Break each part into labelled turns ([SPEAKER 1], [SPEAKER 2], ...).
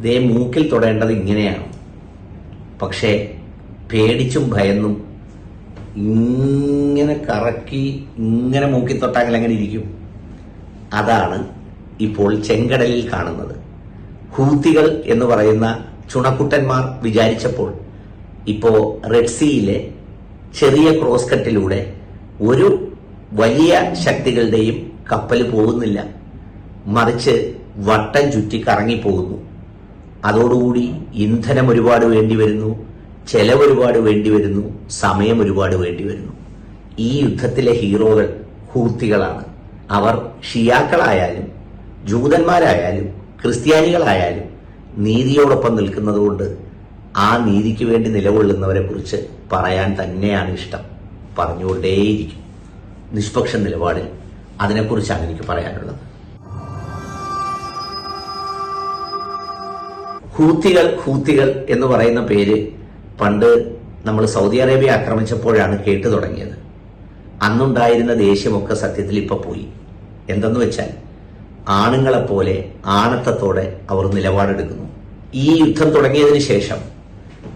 [SPEAKER 1] ദേ മൂക്കിൽ തൊടേണ്ടത് ഇങ്ങനെയാണ്. പക്ഷേ പേടിച്ചും ഭയന്നും ഇങ്ങനെ കറക്കി ഇങ്ങനെ മൂക്കി തൊട്ടാങ്കിൽ അങ്ങനെ ഇരിക്കും? അതാണ് ഇപ്പോൾ ചെങ്കടലിൽ കാണുന്നത്. ഹൂത്തികൾ എന്ന് പറയുന്ന ചുണക്കുട്ടന്മാർ വിചാരിച്ചപ്പോൾ ഇപ്പോൾ റെഡ് സീയിലെ ചെറിയ ക്രോസ് കട്ടിലൂടെ ഒരു വലിയ ശക്തികളുടെയും കപ്പൽ പോകുന്നില്ല. മറിച്ച് വട്ടം ചുറ്റി കറങ്ങിപ്പോകുന്നു. അതോടുകൂടി ഇന്ധനം ഒരുപാട് വേണ്ടി വരുന്നു ചെലവ് ഒരുപാട് വേണ്ടി വരുന്നു സമയം ഒരുപാട് വേണ്ടി വരുന്നു. ഈ യുദ്ധത്തിലെ ഹീറോകൾ ഹൂത്തികളാണ്. അവർ ഷിയാക്കളായാലും ജൂതന്മാരായാലും ക്രിസ്ത്യാനികളായാലും നീതിയോടൊപ്പം നിൽക്കുന്നതുകൊണ്ട് ആ നീതിക്ക് വേണ്ടി നിലകൊള്ളുന്നവരെ കുറിച്ച് പറയാൻ തന്നെയാണ് ഇഷ്ടം. പറഞ്ഞുകൊണ്ടേയിരിക്കും. നിഷ്പക്ഷ നിലപാടിൽ അതിനെക്കുറിച്ചാണ് എനിക്ക് പറയാനുള്ളത്. ഹൂത്തികൾ ഹൂത്തികൾ എന്ന് പറയുന്ന പേര് പണ്ട് നമ്മൾ സൗദി അറേബ്യ ആക്രമിച്ചപ്പോഴാണ് കേട്ടു തുടങ്ങിയത്. അന്നുണ്ടായിരുന്ന ദേഷ്യമൊക്കെ സത്യത്തിൽ ഇപ്പൊ പോയി. എന്തെന്ന് വെച്ചാൽ ആണുങ്ങളെപ്പോലെ ആണത്തത്തോടെ അവർ നിലപാടെടുക്കുന്നു. ഈ യുദ്ധം തുടങ്ങിയതിന് ശേഷം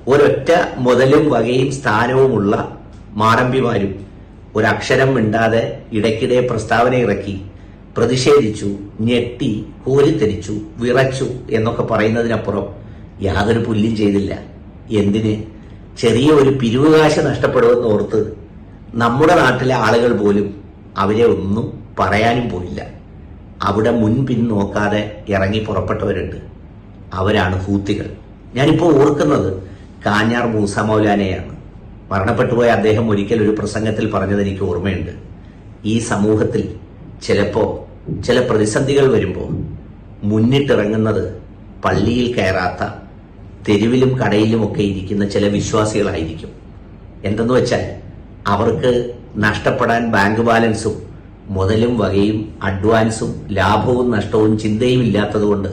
[SPEAKER 1] ഒരൊറ്റ മുതലും വകയും സ്ഥാനവുമുള്ള മാടമ്പിമാരും ഒരക്ഷരം മിണ്ടാതെ ഇടയ്ക്കിടെ പ്രസ്താവന ഇറക്കി പ്രതിഷേധിച്ചു ഞെട്ടി കോരിത്തെരിച്ചു വിറച്ചു എന്നൊക്കെ പറയുന്നതിനപ്പുറം യാതൊരു പുല്ലും ചെയ്തില്ല. എന്തിന്? ചെറിയ ഒരു പിരിവുകാശ് നഷ്ടപ്പെടുമെന്ന് ഓർത്ത് നമ്മുടെ നാട്ടിലെ ആളുകൾ പോലും അവരെ ഒന്നും പറയാനും പോയില്ല. അവിടെ മുൻപിൻ നോക്കാതെ ഇറങ്ങി പുറപ്പെട്ടവരുണ്ട്. അവരാണ് ഹൂത്തികൾ. ഞാനിപ്പോൾ ഓർക്കുന്നത് കാഞ്ഞാർ മൂസ മൗലാനയാണ്. മരണപ്പെട്ടുപോയ അദ്ദേഹം ഒരിക്കൽ ഒരു പ്രസംഗത്തിൽ പറഞ്ഞത് എനിക്ക് ഓർമ്മയുണ്ട്. ഈ സമൂഹത്തിൽ ചിലപ്പോൾ ചില പ്രതിസന്ധികൾ വരുമ്പോൾ മുന്നിട്ടിറങ്ങുന്നത് പള്ളിയിൽ കയറാത്ത തെരുവിലും കടയിലുമൊക്കെ ഇരിക്കുന്ന ചില വിശ്വാസികളായിരിക്കും. എന്തെന്ന് വെച്ചാൽ അവർക്ക് നഷ്ടപ്പെടാൻ ബാങ്ക് ബാലൻസും മുതലും വകയും അഡ്വാൻസും ലാഭവും നഷ്ടവും ചിന്തയും ഇല്ലാത്തതുകൊണ്ട്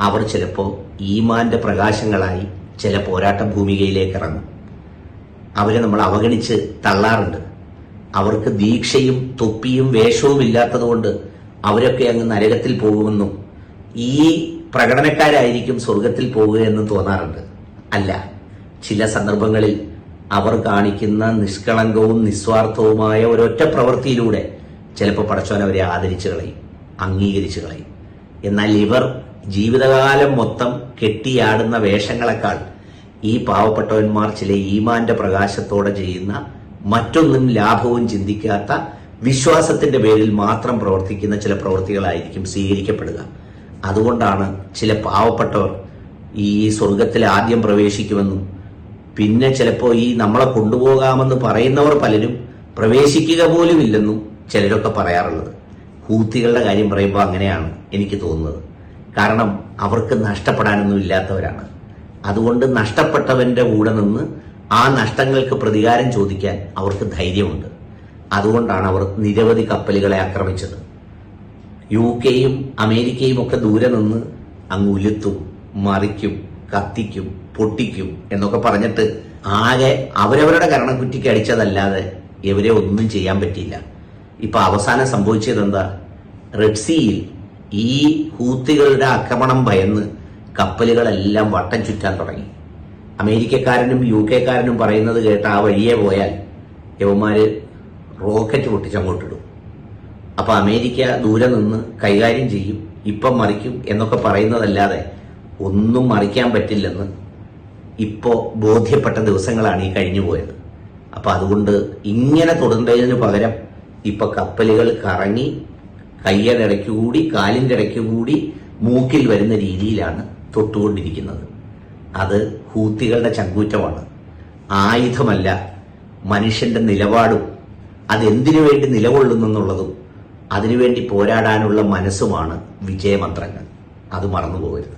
[SPEAKER 1] അവർ ചിലപ്പോൾ ഈമാന്റെ പ്രകാശങ്ങളായി ചില പോരാട്ട ഭൂമികയിലേക്ക് ഇറങ്ങും. അവരെ നമ്മൾ അവഗണിച്ച് തള്ളാറുണ്ട്. അവർക്ക് ദീക്ഷയും തൊപ്പിയും വേഷവും ഇല്ലാത്തതുകൊണ്ട് അവരൊക്കെ അങ്ങ് നരകത്തിൽ പോകുമെന്നും ഈ പ്രകടനക്കാരായിരിക്കും സ്വർഗത്തിൽ പോകുകയെന്നും തോന്നാറുണ്ട്. അല്ല ചില സന്ദർഭങ്ങളിൽ അവർ കാണിക്കുന്ന നിഷ്കളങ്കവും നിസ്വാർത്ഥവുമായ ഒരൊറ്റ പ്രവൃത്തിയിലൂടെ ചിലപ്പോൾ പടച്ചോൻ അവരെ ആദരിച്ചു കളയും അംഗീകരിച്ചു കളയും. എന്നാൽ ഇവർ ജീവിതകാലം മൊത്തം കെട്ടിയാടുന്ന വേഷങ്ങളെക്കാൾ ഈ പാവപ്പെട്ടവന്മാർ ചില ഈമാന്റെ പ്രകാശത്തോടെ ചെയ്യുന്ന മറ്റൊന്നും ലാഭവും ചിന്തിക്കാത്ത വിശ്വാസത്തിന്റെ പേരിൽ മാത്രം പ്രവർത്തിക്കുന്ന ചില പ്രവൃത്തികളായിരിക്കും സ്വീകരിക്കപ്പെടുക. അതുകൊണ്ടാണ് ചില പാവപ്പെട്ടവർ ഈ സ്വർഗത്തിൽ ആദ്യം പ്രവേശിക്കുമെന്നും പിന്നെ ചിലപ്പോൾ ഈ നമ്മളെ കൊണ്ടുപോകാമെന്ന് പറയുന്നവർ പലരും പ്രവേശിക്കുക പോലും ഇല്ലെന്നും ചിലരൊക്കെ പറയാറുള്ളത്. ഹൂത്തികളുടെ കാര്യം പറയുമ്പോൾ അങ്ങനെയാണ് എനിക്ക് തോന്നുന്നത്. കാരണം അവർക്ക് നഷ്ടപ്പെടാനൊന്നും ഇല്ലാത്തവരാണ്. അതുകൊണ്ട് നഷ്ടപ്പെട്ടവന്റെ കൂടെ നിന്ന് ആ നഷ്ടങ്ങൾക്ക് പ്രതികാരം ചോദിക്കാൻ അവർക്ക് ധൈര്യമുണ്ട്. അതുകൊണ്ടാണ് അവർ നിരവധി കപ്പലുകളെ ആക്രമിച്ചത്. യു കെയും അമേരിക്കയും ഒക്കെ ദൂരെ നിന്ന് അങ്ങ് ഉലുത്തും മറിക്കും കത്തിക്കും പൊട്ടിക്കും എന്നൊക്കെ പറഞ്ഞിട്ട് ആകെ അവരവരുടെ കരണക്കുറ്റിക്ക് അടിച്ചതല്ലാതെ ഇവരെ ഒന്നും ചെയ്യാൻ പറ്റിയില്ല. ഇപ്പൊ അവസാനം സംഭവിച്ചത് എന്താ റെഡ് സീയിൽ ഈ ഹൂത്തികളുടെ ആക്രമണം ഭയന്ന് കപ്പലുകളെല്ലാം വട്ടം ചുറ്റാൻ തുടങ്ങി. അമേരിക്കക്കാരനും യു കെക്കാരനും പറയുന്നത് കേട്ട് ആ വഴിയെ പോയാൽ യവന്മാര് റോക്കറ്റ് പൊട്ടിച്ചങ്ങോട്ടിടും അപ്പോൾ അമേരിക്ക ദൂരെ നിന്ന് കൈകാര്യം ചെയ്യും ഇപ്പം മറിക്കും എന്നൊക്കെ പറയുന്നതല്ലാതെ ഒന്നും മറിക്കാൻ പറ്റില്ലെന്ന് ഇപ്പോ ബോധ്യപ്പെട്ട ദിവസങ്ങളാണ് ഈ കഴിഞ്ഞു പോയത്. അപ്പോൾ അതുകൊണ്ട് ഇങ്ങനെ തുടരുന്നതിന് പകരം ഇപ്പൊ കപ്പലുകൾ കറങ്ങി കയ്യുടെ ഇടയ്ക്ക് കൂടി കാലിന്റെ ഇടയ്ക്ക് കൂടി മൂക്കിൽ വരുന്ന രീതിയിലാണ് തൊട്ടുകൊണ്ടിരിക്കുന്നത്. അത് ഹൂത്തികളുടെ ചങ്കൂറ്റമാണ്. ആയുധമല്ല മനുഷ്യന്റെ നിലപാടും അതെന്തിനു വേണ്ടി നിലകൊള്ളുന്നെന്നുള്ളതും അതിനുവേണ്ടി പോരാടാനുള്ള മനസ്സുമാണ് വിജയമന്ത്രങ്ങൾ. അത് മറന്നു പോകരുത്